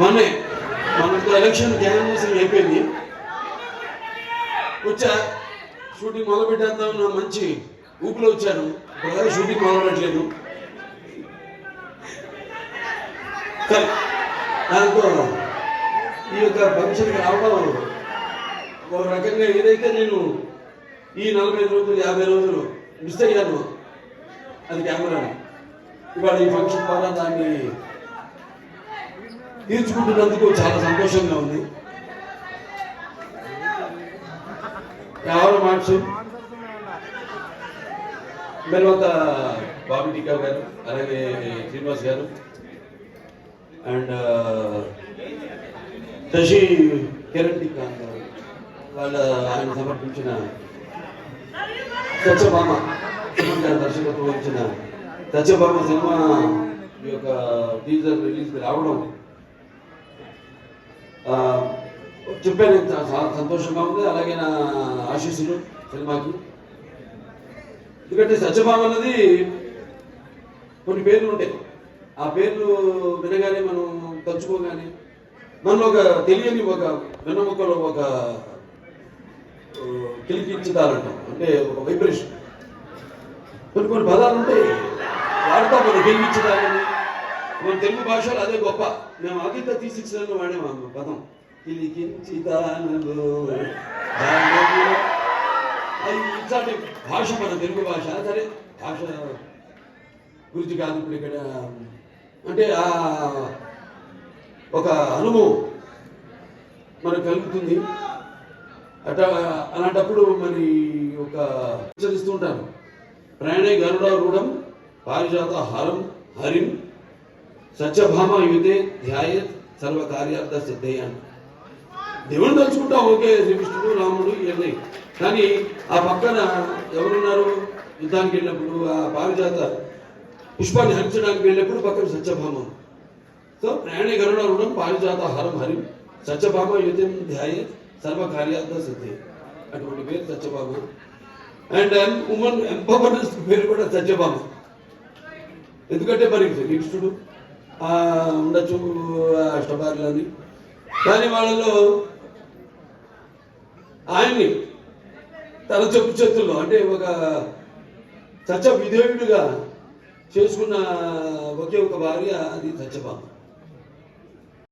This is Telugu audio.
మొన్నే మన ఎలక్షన్ క్యాన్వాసింగ్ అయిపోయింది. వచ్చా షూటింగ్ మొదలు పెట్టేద్దాం నా మంచి ఊపిలో వచ్చాను. ఇప్పుడు షూటింగ్ మొదలు పెట్టలేదు సరే దాంతో ఈ యొక్క ఫంక్షన్కి రావడం ఒక రకంగా ఏదైతే నేను ఈ నలభై రోజులు యాభై రోజులు మిస్ అయ్యాను అది కెమెరా ఇవాళ ఈ ఫంక్షన్ ద్వారా దాన్ని తీర్చుకుంటున్నందుకు చాలా సంతోషంగా ఉంది. ఎవరు మాట్సు తర్వాత బాబీ టీకా గారు అలాగే శ్రీనివాస్ గారు అండ్ శశి కిరణ్ టీకా గారు వాళ్ళ ఆయన సమర్పించిన సత్యభామ దర్శకత్వం వచ్చిన సత్యభామ సినిమా ఈ యొక్క టీజర్ రిలీజ్ రావడం చెప్పాను చాలా సంతోషంగా ఉంది. అలాగే నా ఆశీస్సులు సినిమాకి. ఎందుకంటే సత్యభామ అన్నది కొన్ని పేర్లు ఉంటాయి. ఆ పేర్లు వినగానే మనం తలుచుకోగానే మనలో ఒక తెలియని ఒక వెన్నముకలో ఒక ఆ, కిలికించుతారంటాం అంటే ఒక వైబ్రేషన్. కొన్ని కొన్ని పదాలు ఉంటాయి. వాడతాం మనం కిలికించుతారని మన తెలుగు భాషలో అదే గొప్ప. మేము ఆదిత్య త్రీ సిక్స్లో వాడాము ఆ పదం. కిలికించితానలో అది ఇట్లాంటి భాష మన తెలుగు భాష. సరే భాష గురించి కాదు ఇప్పుడు ఇక్కడ. అంటే ఆ ఒక అనుభవం మనకు కలుగుతుంది. అట్లా అలాంటప్పుడు మరి ఒక హెచ్చరిస్తుంటాను ప్రాణే గరుడ రూఢం పారిజాత హరం హరిం. సత్యభామ యుతే సర్వ కార్యార్థ సిద్ధయ్య దేవుని తలుచుకుంటా ఓకే శ్రీకృష్ణుడు రాముడు ఇవన్నీ. కానీ ఆ పక్కన ఎవరున్నారు? యుద్ధానికి వెళ్ళినప్పుడు ఆ పారిజాత పుష్పాన్ని హరించడానికి వెళ్ళినప్పుడు పక్కన సత్యభామ. సో ప్రయాణి గరుడ రుణం పారిజాత హరం హరి. సత్యభామ యుద్ధం ధ్యాయ సర్వకార్యార్థ సిద్ధి అటువంటి పేరు సత్యభామ. అండ్ ఉమెన్ ఎంపవర్నెస్ పేరు కూడా సత్యభామ. ఎందుకంటే మరి శ్రీకృష్ణుడు ఉండొచ్చు అష్టభార్యలని కానీ వాళ్ళలో ఆయన్ని తన చెప్పు చేతుల్లో అంటే ఒక చచ్చ విధేయుడిగా చేసుకున్న ఒకే ఒక భార్య అది చచ్చబాబు